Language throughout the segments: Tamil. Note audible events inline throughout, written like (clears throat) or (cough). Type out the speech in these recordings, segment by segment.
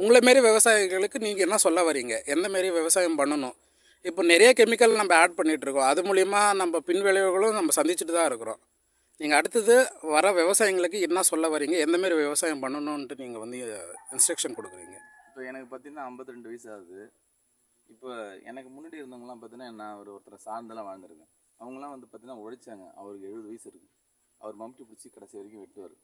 உங்களை மாரி விவசாயிகளுக்கு நீங்கள் என்ன சொல்ல வரீங்க? எந்த மாரி விவசாயம் பண்ணணும்? இப்போ நிறைய கெமிக்கல் நம்ம ஆட் பண்ணிகிட்டு இருக்கோம் அது மூலிமா நம்ம பின்விளைவுகளும் நம்ம சந்திச்சுட்டு தான் இருக்கிறோம். நீங்கள் அடுத்தது வர விவசாயிங்களுக்கு என்ன சொல்ல வரீங்க? எந்த மாரி விவசாயம் பண்ணணுன்ட்டு நீங்கள் வந்து இன்ஸ்ட்ரக்ஷன் கொடுக்குறீங்க? இப்போ எனக்கு பார்த்தீங்கன்னா 52 வயசு ஆகுது. இப்போ எனக்கு முன்னாடி இருந்தவங்களாம் பார்த்தீங்கன்னா நான் ஒரு ஒருத்தரை சார்ந்தெல்லாம் வாழ்ந்துருக்கேன். அவங்களாம் வந்து பார்த்தீங்கன்னா உழைச்சாங்க. அவருக்கு எழுபது வயசு இருக்குது அவர் மம்டி பிடிச்சி கடைசி வரைக்கும் வெட்டுவார்.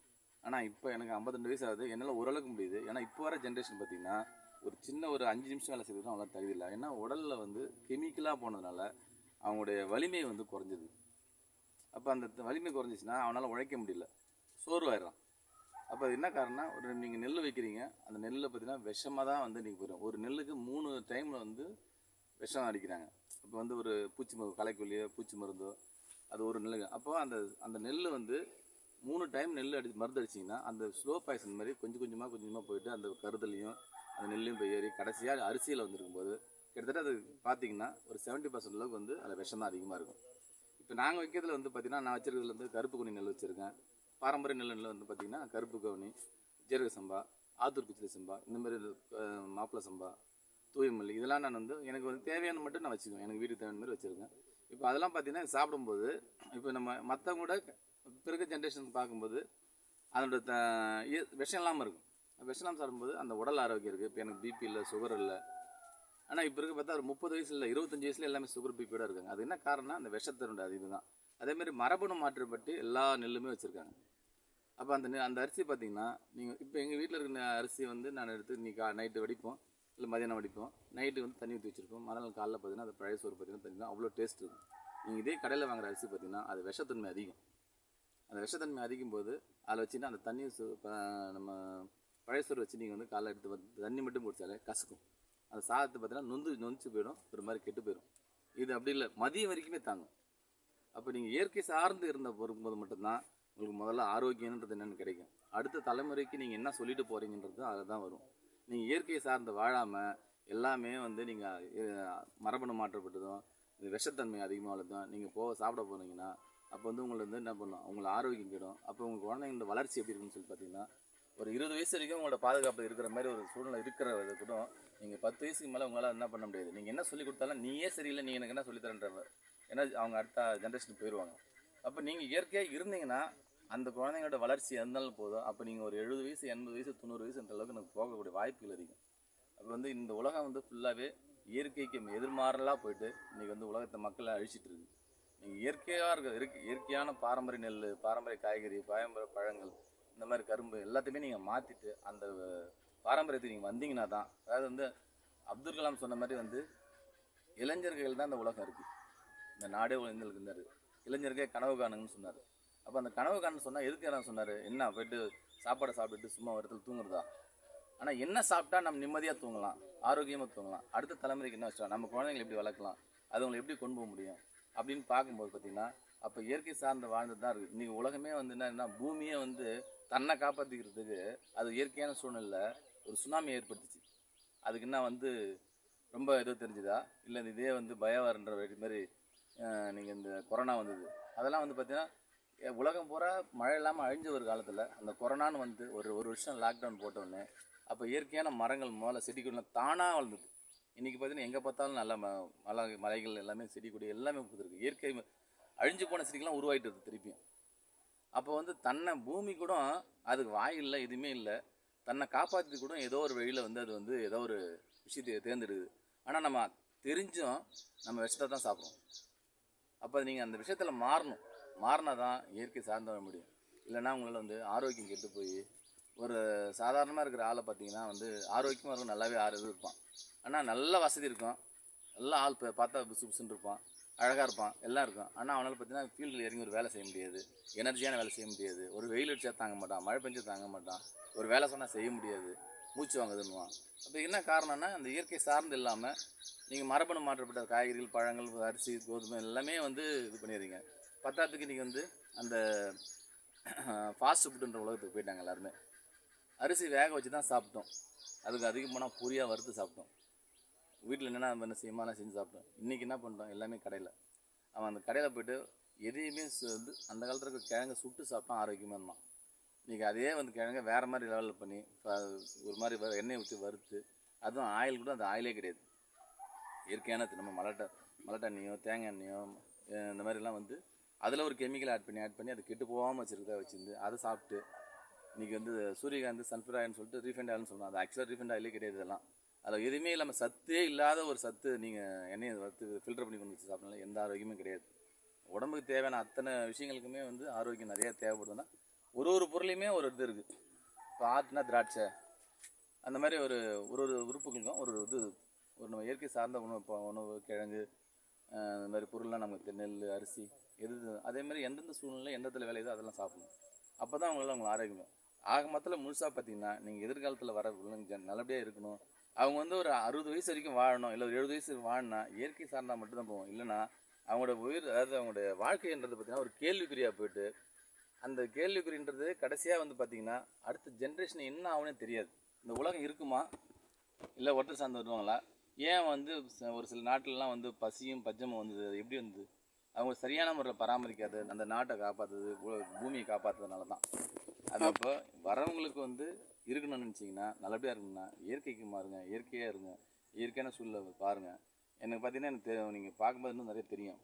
ஆனால் இப்போ எனக்கு 52 வயசு ஆகுது. என்னால் ஓரளவுக்கு முடியுது. ஏன்னா இப்போ வர ஜென்ரேஷன் பார்த்தீங்கன்னா ஒரு சின்ன ஒரு அஞ்சு நிமிஷம் வேலை செய்யறதுக்கு அவங்களால தகுதியில்லை ஏன்னா உடலில் வந்து கெமிக்கலாக போனதுனால அவங்களுடைய வலிமை வந்து குறைஞ்சிது அப்போ அந்த வலிமை குறைஞ்சிச்சின்னா அவனால் உழைக்க முடியல. சோர்வாயிடறான். அப்போ அது என்ன காரணம்னா ஒரு நீங்கள் நெல் வைக்கிறீங்க. அந்த நெல்லில் பார்த்தீங்கன்னா விஷமாக தான் வந்து நீங்கள் போயிடும். ஒரு நெல்லுக்கு மூணு டைமில் வந்து விஷம் அடிக்கிறாங்க. இப்போ வந்து ஒரு பூச்சி மருந்து களைக்கொல்லியோ பூச்சி மருந்தோ அது ஒரு நெல்லுங்க. அப்போ அந்த அந்த நெல் வந்து மூணு டைம் நெல் அடி மருந்து அடிச்சிங்கன்னா அந்த ஸ்லோ பாய்சன் மாதிரி கொஞ்சம் கொஞ்சமாக கொஞ்சமாக போயிட்டு அந்த கருதலையும் அந்த நெல்லையும் போய் ஏறி கடைசியாக அரிசியில் வந்திருக்கும் போது கிட்டத்தட்ட அது பார்த்தீங்கன்னா ஒரு செவன்ட்டி பர்சன்ட் அளவுக்கு வந்து அதில் விஷம் தான் அதிகமாக இருக்கும். இப்போ நாங்கள் வைக்கிறதுல வந்து பார்த்திங்கன்னா நான் வச்சிருக்கிறதுல வந்து கருப்பு குனி நெல் வச்சுருக்கேன். பாரம்பரிய நெல் வந்து பார்த்திங்கன்னா கருப்பு கவுனி ஜீரக சம்பா ஆத்தூர் குச்சிலி சம்பா இந்த மாதிரி இது, மாப்பிளை சம்பா தூயமல்லி இதெல்லாம் நான் வந்து எனக்கு வந்து தேவையான மட்டும் நான் வச்சுக்குவேன். எனக்கு வீட்டுக்கு தேவையான மாதிரி வச்சுருக்கேன். இப்போ அதெல்லாம் பார்த்தீங்கன்னா சாப்பிடும்போது இப்போ நம்ம மற்றவங்க கூட இப்போ ஜென்ரேஷனுக்கு ஜென்ரேஷன் பார்க்கும்போது அதோட த விஷம் இல்லாமல் இருக்கும். விஷம் இல்லாமல் சாப்பிடும்போது அந்த உடல் ஆரோக்கியம் இருக்குது இப்போ எனக்கு பிபி இல்லை சுகர் இல்லை. ஆனால் இப்போ இருக்க பார்த்தா ஒரு முப்பது வயசு இல்லை இருபத்தஞ்சு வயசுல எல்லாமே சுகர் பிபியோட இருக்காங்க. அது என்ன காரணம்னா அந்த விஷத்தினுடைய அதிகம் தான். அதேமாதிரி மரபணு மாற்றப்பட்டு எல்லா நெல்லுமே வச்சுருக்காங்க. அப்போ அந்த நெ- அந்த அரிசி பார்த்தீங்கன்னா நீங்கள் இப்போ எங்கள் வீட்டில் இருக்கிற அரிசி வந்து நான் எடுத்து நீ கா நைட்டு வடிப்போம். இல்லை மதியானம் வடிப்போம். நைட்டு வந்து தண்ணி ஊற்றி வச்சுருப்போம். மறுநாள் காலைல பார்த்தீங்கன்னா அது பழைய சோறு பார்த்தீங்கன்னா பார்த்தீங்கன்னா அவ்வளோ டேஸ்ட் இருக்கும். நீங்கள் இதே கடையில் வாங்குற அரிசி பார்த்தீங்கன்னா அது விஷத்தன்மை அதிகம். அந்த விஷத்தன்மை அதிகம் போது அதில் வச்சுன்னா அந்த தண்ணி சு- ப- நம்ம பழைய சோறு வச்சு நீங்கள் வந்து காலை எடுத்து வந்து தண்ணி மட்டும் குடித்தாலே கசக்கும். அந்த சாதத்தை பார்த்தீங்கன்னா நொந்து நொந்து போயிடும் ஒரு மாதிரி கெட்டு போயிடும். இது அப்படி இல்லை மதியம் வரைக்குமே தாங்கும். அப்போ நீங்கள் இயற்கை சார்ந்து இருந்த பொறுக்கும்போது மட்டும்தான் உங்களுக்கு முதல்ல ஆரோக்கியன்றது என்னென்னு கிடைக்கும். அடுத்த தலைமுறைக்கு நீங்கள் என்ன சொல்லிட்டு போகிறீங்கன்றது அதில் தான் வரும். நீங்கள் இயற்கையை சார்ந்து வாழாமல் எல்லாமே வந்து நீங்கள் மரபணு மாற்றப்பட்டதும் விஷத்தன்மை அதிகமாக உள்ளதும் நீங்கள் போக சாப்பிட போனீங்கன்னா அப்போ வந்து உங்களை வந்து என்ன பண்ணும் உங்களை ஆரோக்கியம் கிடும். அப்போ உங்கள் குழந்தைங்களோட வளர்ச்சி எப்படி இருக்குன்னு சொல்லி பார்த்தீங்கன்னா ஒரு இருபது வயசு வரைக்கும் உங்களோட பாதுகாப்பு இருக்கிற மாதிரி ஒரு சூழ்நிலை இருக்கிற கூட நீங்கள் பத்து வயசுக்கு மேலே உங்களால் என்ன பண்ண முடியாது. நீங்கள் என்ன சொல்லி கொடுத்தாலும் நீயே சரியில்லை நீ எனக்கு என்ன சொல்லித்தரன்ற ஏன்னா அவங்க அடுத்த ஜென்ரேஷனுக்கு போயிடுவாங்க அப்போ நீங்கள் இயற்கையாக இருந்தீங்கன்னா அந்த குழந்தைங்களோட வளர்ச்சி இருந்தாலும் போதும். அப்போ நீங்கள் ஒரு எழுபது வயசு எண்பது வயசு தொண்ணூறு வயசுன்ற அளவுக்கு எனக்கு போகக்கூடிய வாய்ப்புகள் அதிகம். அப்போ வந்து இந்த உலகம் வந்து ஃபுல்லாகவே இயற்கைக்கு எதிர்மாறலாக போயிட்டு இன்றைக்கி வந்து உலகத்தை மக்களை அழிச்சிட்டு இருக்கு. நீங்கள் இயற்கையாக இருக்க இயற்கை இயற்கையான பாரம்பரிய நெல் பாரம்பரிய காய்கறி பாரம்பரிய பழங்கள் இந்த மாதிரி கரும்பு எல்லாத்தையுமே நீங்கள் மாற்றிட்டு அந்த பாரம்பரியத்துக்கு நீங்கள் வந்தீங்கன்னா தான் அதாவது வந்து அப்துல் கலாம் சொன்ன மாதிரி வந்து இளைஞர்கள் தான் இந்த உலகம் இருக்குது இந்த நாடே இளைஞர்களுக்கு இருந்தார் இளைஞர்களே கனவு காணுங்கன்னு சொன்னார். அப்போ அந்த கனவு காணு சொன்னால் எதுக்கு என்ன சொன்னார்? என்ன போயிட்டு சாப்பாடை சாப்பிட்டுட்டு சும்மா ஒரு இடத்துல தூங்குறதா? ஆனால் என்ன சாப்பிட்டா நம்ம நிம்மதியாக தூங்கலாம் ஆரோக்கியமாக தூங்கலாம். அடுத்த தலைமுறைக்கு என்ன வச்சோம் நம்ம குழந்தைங்களை எப்படி வளர்க்கலாம்? அது அவங்களை எப்படி கொண்டு போக முடியும்? அப்படின்னு பார்க்கும்போது பார்த்தீங்கன்னா அப்போ இயற்கை சார்ந்த வாழ்ந்து தான் இருக்குது இன்றைக்கி உலகமே வந்து என்னன்னா பூமியே வந்து தன்னை காப்பாற்றிக்கிறதுக்கு அது இயற்கையான சூழ்நிலை ஒரு சுனாமி ஏற்பட்டுச்சு அதுக்கு என்ன வந்து ரொம்ப எதுவும் தெரிஞ்சுதா? இல்லை இதே வந்து பயவாருன்ற மாதிரி நீங்கள் இந்த கொரோனா வந்தது. அதெல்லாம் வந்து பார்த்தீங்கன்னா உலகம் பூரா மழை இல்லாமல் அழிஞ்ச ஒரு காலத்தில் அந்த கொரோனான்னு வந்து ஒரு ஒரு வருஷம் லாக்டவுன் போட்டோடனே அப்போ இயற்கையான மரங்கள் முதல்ல செடி தானாக வளர்ந்தது. இன்றைக்கி பார்த்தீங்கன்னா எங்கே பார்த்தாலும் நல்ல ம மலை மலைகள் எல்லாமே செடி கொடி எல்லாமே கொடுத்துருக்கு இயற்கை அழிஞ்சு போன செடிகள்லாம் உருவாயிட்டு இருக்குது திருப்பியும். அப்போ வந்து தன்னை பூமி கூட அதுக்கு வாய் இல்லை எதுவுமே இல்லை. தன்னை காப்பாற்றி கூட ஏதோ ஒரு வழியில் வந்து அது வந்து ஏதோ ஒரு விஷயத்தை தேர்ந்தெடுக்குது ஆனால் நம்ம தெரிஞ்சும் நம்ம விஷத்தை தான் சாப்பிட்றோம். அப்போ நீங்கள் அந்த விஷயத்தில் மாறணும். மாறினா தான் இயற்கை சார்ந்த முடியும். இல்லைன்னா உங்களால் வந்து ஆரோக்கியம் கெட்டு போய் ஒரு சாதாரணமாக இருக்கிற ஆளை பார்த்தீங்கன்னா வந்து ஆரோக்கியமாக இருக்கும் நல்லாவே ஆரோக்கியம் இருப்பான். ஆனால் நல்ல வசதி இருக்கும். நல்ல ஆள் இப்போ பார்த்தா புசு புசுன்னு இருப்பான். அழகாக இருப்பான். எல்லாம் இருக்கும். ஆனால் அவனால் பார்த்தீங்கன்னா ஃபீல்டில் இறங்கி ஒரு வேலை செய்ய முடியாது. எனர்ஜியான வேலை செய்ய முடியாது. ஒரு வெயில் அடிச்சா தாங்க மாட்டான். மழை பெஞ்சா தாங்க மாட்டான். ஒரு வேலை சொன்னால் செய்ய முடியாது. மூச்சு வாங்குதுன்னுவான். அப்போ என்ன காரணம்னா அந்த இயற்கை சார்ந்து இல்லாமல் நீங்கள் மரபணு மாற்றப்பட்ட காய்கறிகள் பழங்கள் அரிசி கோதுமை எல்லாமே வந்து இது பண்ணிடுறீங்க. பத்தாத்துக்கு நீங்கள் வந்து அந்த (clears throat) ஃபாஸ்ட் ஃபுட்டுன்ற உலகத்துக்கு போயிட்டாங்க எல்லாருமே. அரிசி வேக வச்சு தான் சாப்பிட்டோம். அதுக்கு அதிகமான பூரியாக வறுத்து சாப்பிட்டோம். வீட்டில் என்னென்ன நம்ம என்ன செய்யுமா அதெல்லாம் செஞ்சு சாப்பிட்டோம். இன்றைக்கி என்ன பண்ணுறோம் எல்லாமே கடையில். அவன் அந்த கடையில் போய்ட்டு எதையுமே வந்து அந்த காலத்தில் இருக்க கிழங்க சுட்டு சாப்பிட்டான் ஆரோக்கியமாக இருந்தான். இன்றைக்கி அதே வந்து கிழங்க வேறு மாதிரி லெவலில் பண்ணி ஒரு மாதிரி வ- எண்ணெயை ஊற்றி வறுத்து அதுவும் ஆயில் கூட அந்த ஆயிலே கிடையாது. இயற்கையான நம்ம மலட்டை மலட்டை எண்ணெயோ தேங்காய் எண்ணெயோ இந்த மாதிரிலாம் வந்து அதில் ஒரு கெமிக்கல் ஆட் பண்ணி ஆட் பண்ணி அது கெட்டு போகாமல் வச்சுருக்கதா வச்சுருந்து அதை சாப்பிட்டு இன்றைக்கி வந்து சூரியகாந்த் சன்ஃபர் ஆயில்னு சொல்லிட்டு ரீஃபைண்ட் ஆயில்னு சொல்லணும் அது ஆக்சுவலாக ரீஃபைண்ட் ஆயிலே கிடையாது இதெல்லாம். அதில் எதுவுமே இல்லாமல் சத்தே இல்லாத ஒரு சத்து நீங்கள் எண்ணெயை வறுத்து ஃபில்டர் பண்ணி கொண்டு வச்சு சாப்பிடலாம் எந்த ஆரோக்கியமும் கிடையாது. உடம்புக்கு தேவையான அத்தனை விஷயங்களுக்குமே வந்து ஆரோக்கியம் நிறையா தேவைப்படுதுன்னா ஒரு ஒரு பொருளையுமே ஒரு இது இருக்குது இப்போ ஆட்டுனா திராட்சை. அந்த மாதிரி ஒரு ஒரு ஒரு உறுப்புகளுக்கும் ஒரு இது ஒரு நம்ம இயற்கை சார்ந்த உணவு இப்போ உணவு கிழங்கு அந்த இந்த மாதிரி பொருள்லாம் நமக்கு நெல் அரிசி எது அதே மாதிரி எந்தெந்த சூழ்நிலை எந்தத்தில் விளையுதோ அதெல்லாம் சாப்பிடணும். அப்போ தான் அவங்களால அவங்க ஆரோக்கியம் ஆக மொத்தத்தில் முழுசாக பார்த்தீங்கன்னா நீங்கள் எதிர்காலத்தில் வர பிள்ளைங்க நல்லபடியாக இருக்கணும். அவங்க வந்து ஒரு அறுபது வயசு வரைக்கும் வாழணும் இல்லை ஒரு எழுபது வயசு வாழணும்னா இயற்கை சார்ந்தால் மட்டும்தான் போவோம். இல்லைன்னா அவங்களோட உயிர் அதாவது அவங்களுடைய வாழ்க்கைன்றது பார்த்திங்கன்னா ஒரு கேள்விக்குறியாக போயிட்டு அந்த கேள்விக்குறின்றது கடைசியாக வந்து பார்த்தீங்கன்னா அடுத்த ஜென்ரேஷன் என்ன ஆகுனே தெரியாது. இந்த உலகம் இருக்குமா? இல்லை ஒருத்தர் சார்ந்து வருவாங்களா? ஏன் வந்து ச- ஒரு சில நாட்டிலலாம் வந்து பசியும் பஞ்சமும் வந்தது? எப்படி வந்தது? அவங்க சரியான முறையில் பராமரிக்காது அந்த நாட்டை காப்பாற்றுறது பூமியை காப்பாற்றுறதுனால தான் அது அப்போ வரவங்களுக்கு வந்து இருக்கணும்னு நினச்சிங்கன்னா நல்லபடியாக இருக்கணும்னா இயற்கைக்கு மாறுங்க இயற்கையாக இருங்க இயற்கையான சூழ்நிலை பாருங்கள் எனக்கு பார்த்தீங்கன்னா எனக்கு தெ- நீங்கள் பார்க்கும்போது இன்னும் நிறைய தெரியும்.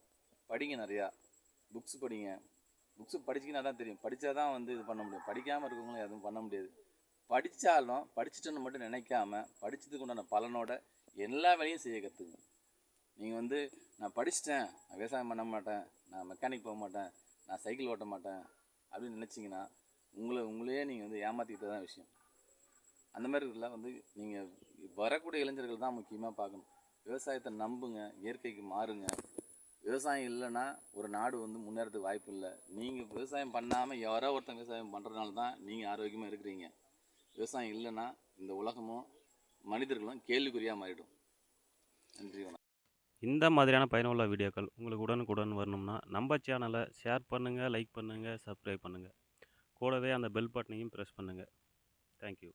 படிங்க நிறையா. புக்ஸ் படிங்க. புக்ஸ் படிச்சிங்கன்னா தான் தெரியும். படித்தா தான் வந்து இது பண்ண முடியும். படிக்காமல் இருக்கவங்களும் எதுவும் பண்ண முடியாது. படித்தாலும் படிச்சுட்டோன்னு மட்டும் நினைக்காம படிச்சதுக்கு உண்டான பலனோட எல்லா வேலையும் செய்ய கற்றுக்குங்க நீங்கள் வந்து நான் படிச்சிட்டேன். நான் விவசாயம் பண்ண மாட்டேன். நான் மெக்கானிக் போக மாட்டேன். நான் சைக்கிள் ஓட்ட மாட்டேன். அப்படின்னு நினச்சிங்கன்னா உங்களை உங்களையே நீங்கள் வந்து ஏமாற்றிக்கிட்டு தான் விஷயம். அந்த மாதிரி இருக்குல்ல வந்து நீங்கள் வரக்கூடிய இளைஞர்கள் தான் முக்கியமாக பார்க்கணும். விவசாயத்தை நம்புங்க இயற்கைக்கு மாறுங்க. விவசாயம் இல்லைன்னா ஒரு நாடு வந்து முன்னேறதுக்கு வாய்ப்பு இல்லை. நீங்கள் விவசாயம் பண்ணாமல் யாரோ ஒருத்தன் விவசாயம் பண்ணுறதுனால தான் நீங்கள் ஆரோக்கியமாக இருக்கிறீங்க. விவசாயம் இல்லைன்னா இந்த உலகமும் மனிதர்களும் கேள்விக்குறியாக மாறிடும். நன்றி வணக்கம். இந்த மாதிரியான பயனுள்ள வீடியோக்கள் உங்களுக்கு உடனுக்குடன் வரணும்னா நம்ம சேனலை ஷேர் பண்ணுங்கள் லைக் பண்ணுங்கள் சப்ஸ்கிரைப் பண்ணுங்கள் கூடவே அந்த பெல் பட்டனையும் ப்ரெஸ் பண்ணுங்கள் தேங்க்யூ